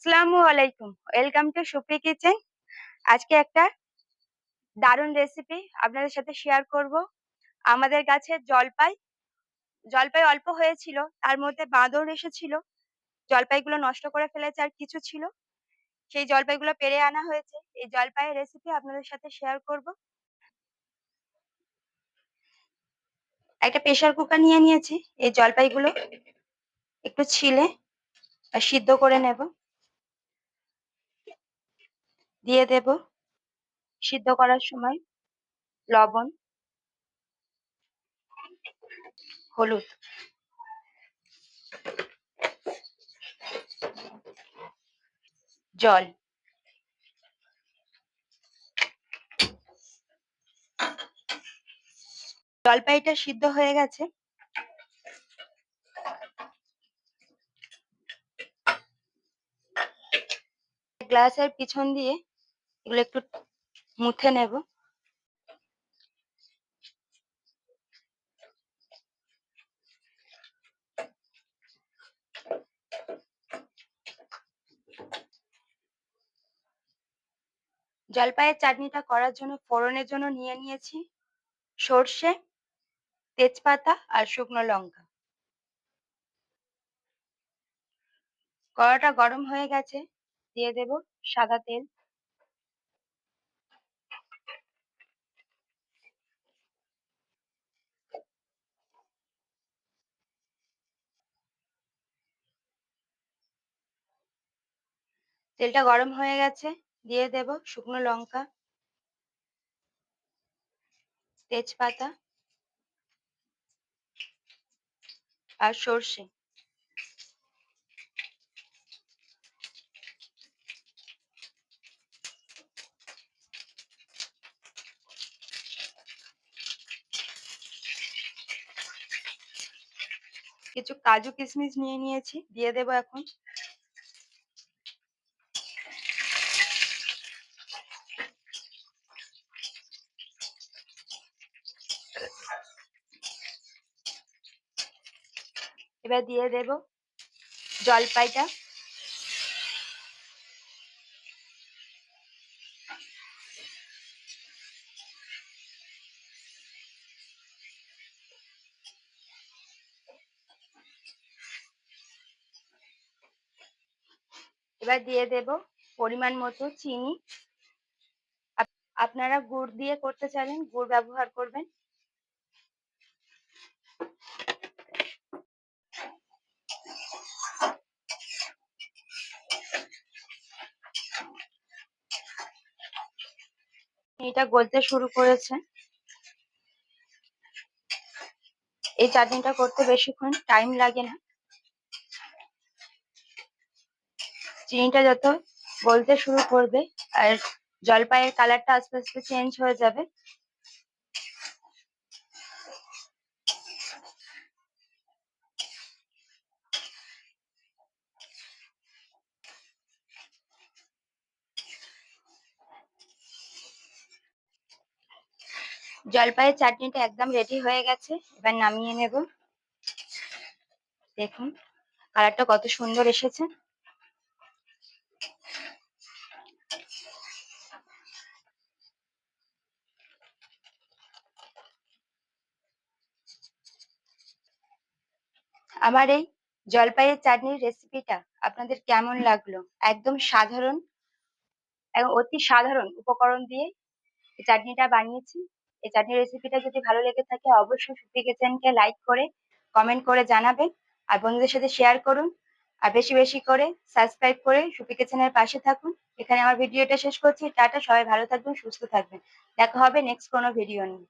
আসসালামু আলাইকুম। Welcome to সুপ্রি kitchen আজকে একটা দারুণ রেসিপি আপনাদের সাথে শেয়ার করব। আমাদের গাছে জলপাই জলপাই অল্প হয়েছিল, তার মধ্যে বাঁদর এসেছিল। জলপাইগুলো নষ্ট করে ফেলেছে আর কিছু ছিল। সেই জলপাইগুলো পেরে আনা হয়েছে। এই জলপাইয়ের রেসিপি আপনাদের সাথে শেয়ার করব। একটা প্রেশার কুকার নিয়ে নিয়েছি। এই জলপাইগুলো একটু ছিলে সিদ্ধ করে নেব। দিয়ে দেব। সিদ্ধ করার সময় লবণ, হলুদ। জল। জলপাইটা সিদ্ধ হয়ে গেছে। গ্লাসের পিছন দিয়ে এগুলো একটু মুথে নেব। জলপাইয়ের চাটনিটা করার জন্য ফোড়নের জন্য নিয়ে নিয়েছি। সর্ষে, তেজপাতা আর শুকনো লঙ্কা। কড়াটা গরম হয়ে গেছে, দিয়ে দেব সাদা তেল। তেলটা গরম হয়ে গেছে, দিয়ে দেব শুকনো লঙ্কা, তেজপাতা আর সর্ষে। কিছু কাজু কিশমিশ নিয়ে নিয়েছি, দিয়ে দেব এখন। এবার দিয়ে দেব জলপাইটা। এবার দিয়ে দেব পরিমাণ মতো চিনি। আপনারা গুড় দিয়ে করতে চাইলেন গুড় ব্যবহার করবেন। এটা গলতে শুরু করেছে। এই চাটনিটা করতে বেশিক্ষণ টাইম লাগে না। চিনিটা যত গলতে শুরু করবে আর জলপাইয়ের কালারটা আস্তে আস্তে চেঞ্জ হয়ে যাবে। জলপাইয়ের চাটনিটা একদম রেডি হয়ে গেছে। এবার নামিয়ে নেব। দেখুন কালারটা কত সুন্দর এসেছে। আমার এই জলপাইয়ের চাটনির রেসিপিটা আপনাদের কেমন লাগল? একদম সাধারণ এবং অতি সাধারণ উপকরণ দিয়ে চাটনিটা বানিয়েছি। এই চাটনির রেসিপিটা যদি ভালো লেগে থাকে, অবশ্যই সুপ্রি কিচেনকে লাইক করে কমেন্ট করে জানাবেন আর বন্ধুদের সাথে শেয়ার করুন। আর বেশি বেশি করে সাবস্ক্রাইব করে সুপি কিচেনের পাশে থাকুন। এখানে আমার ভিডিওটা শেষ করছি। টাটা, সবাই ভালো থাকবেন, সুস্থ থাকবেন। দেখা হবে নেক্সট কোনো ভিডিও নিয়ে।